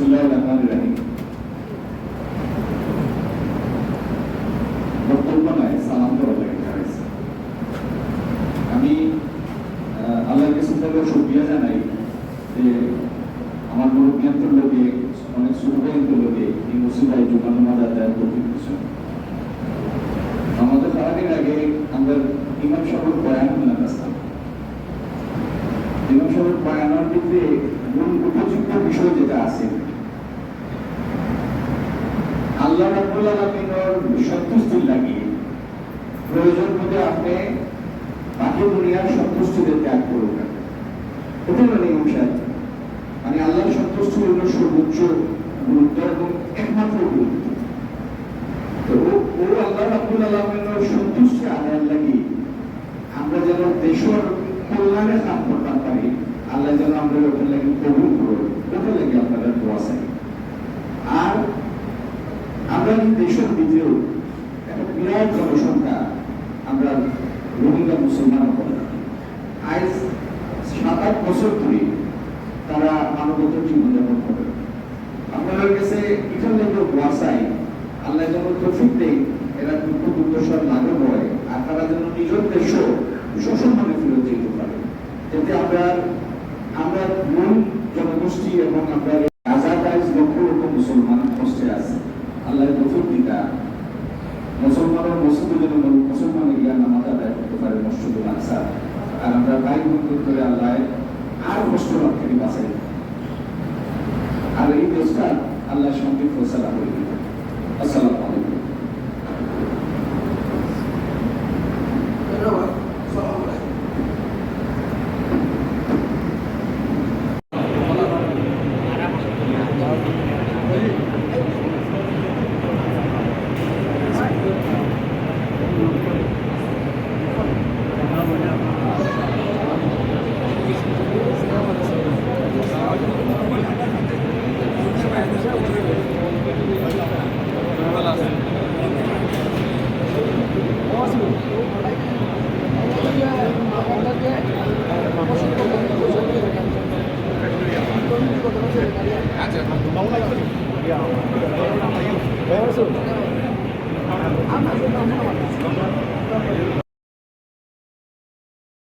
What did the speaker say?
বিসমুল্লাহ রহমান রাহিম। বক্তব্য নয় সালাম দেওয়া লাগে। আমি আল্লাহর কাছে তাহলে শুক্রিয়া জানাই যে আমার মুরব্বিয়ান্তর লোকে অনেক সুবিধায়ন্তর লোকে এই মুসিবাই জুমানো মাদা দেয় প্রতি কিছু আমাদের সারাদিন আগে আমরা ইমাম সাহেব বয়ান শুনে আসতাম ইমাম সাহেব বয়ানের দিকে উপযুক্ত বিষয় যেটা আছে। আল্লাহ রাব্বুল আলামিনের সন্তুষ্টির লাগি। প্রয়োজন মধ্যে আপনি বাকি দুনিয়ার সন্তুষ্টিতে ত্যাগ এটা হলো নিয়ম সাহেব মানে আল্লাহর সন্তুষ্টি হলো সর্বোচ্চ গুরুত্ব এবং একমাত্র গুরুত্ব। তো ও- আল্লাহ রাব্বুল আলামিনের সন্তুষ্টি আদায়ের লাগি আমরা যেন দেশের কল্যাণে কাম করতে পারি। আল্লাহ যেন আমরা ওখানে লাগি কবুল করুন। ওখানে লাগি আপনাদের দোয়া চাই। আর আমরা দেশের ভিতরেও একটা বিরাট জনসংখ্যা আমরা রোহিঙ্গা, মুসলমান করে আজ সাত আট বছর ধরে তারা মানবত জীবনযাপন করে। আপনাদের কাছে এখান থেকে ওয়াসাই আল্লাহ যেন তফিক দেয়, এরা দুঃখ দুর্দশার লাঘব হয়, আর তারা যেন নিজের দেশও সুসম্মানে ফেরত যেতে পারে। যাতে আমরা আমরা মূল জনগোষ্ঠী এবং আমরা লক্ষ লক্ষ মুসলমান কষ্টে আছে। আল্লাহ দিতা। মুসলমানের মসজিদে যেন মুসলমানের জ্ঞান নামাজ আদায় করতে পারে মসজিদুল আকসা। আর আমরা ভাই বোন করে আল্লাহ আর কষ্ট থেকে বাঁচাই আর এই দেশটা আল্লাহ শান্তি ফসলা করে দিবে আসসালামু Thank you. আচ্ছা